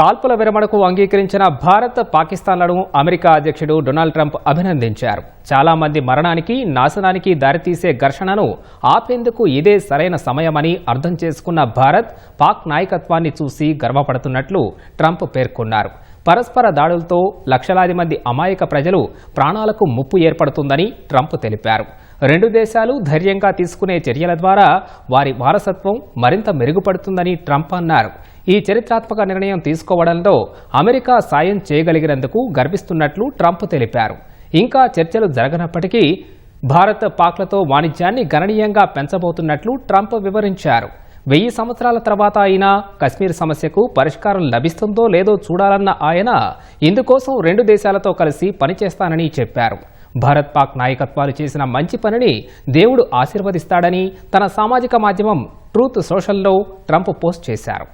కాల్పుల విరమణకు అంగీకరించిన భారత్ పాకిస్తాన్లను అమెరికా అధ్యక్షుడు డొనాల్డ్ ట్రంప్ అభినందించారు. చాలామంది మరణానికి నాశనానికి దారితీసే ఘర్షణను ఆపేందుకు ఇదే సరైన సమయమని అర్థం చేసుకున్న భారత్ పాక్ నాయకత్వాన్ని చూసి గర్వపడుతున్నట్లు ట్రంప్ పేర్కొన్నారు. పరస్పర దాడులతో లక్షలాది మంది అమాయక ప్రజలు ప్రాణాలకు ముప్పు ఏర్పడుతుందని ట్రంప్ తెలిపారు. రెండు దేశాలు ధైర్యంగా తీసుకునే చర్యల ద్వారా వారి వారసత్వం మరింత మెరుగుపడుతుందని ట్రంప్ అన్నారు. ఈ చరిత్రాత్మక నిర్ణయం తీసుకోవడంలో అమెరికా సాయం చేయగలిగినందుకు గర్విస్తున్నట్లు ట్రంప్ తెలిపారు. ఇంకా చర్చలు జరగనప్పటికీ భారత్ పాక్లతో వాణిజ్యాన్ని గణనీయంగా పెంచబోతున్నట్లు ట్రంప్ వివరించారు. వెయ్యి సంవత్సరాల తర్వాత అయినా కశ్మీర్ సమస్యకు పరిష్కారం లభిస్తుందో లేదో చూడాలన్న ఆయన ఇందుకోసం రెండు దేశాలతో కలిసి పనిచేస్తానని చెప్పారు. భారత్ పాక్ నాయకత్వాలు చేసిన మంచి పనిని దేవుడు ఆశీర్వదిస్తాడని తన సామాజిక మాధ్యమం ట్రూత్ సోషల్లో ట్రంప్ పోస్ట్ చేశారు.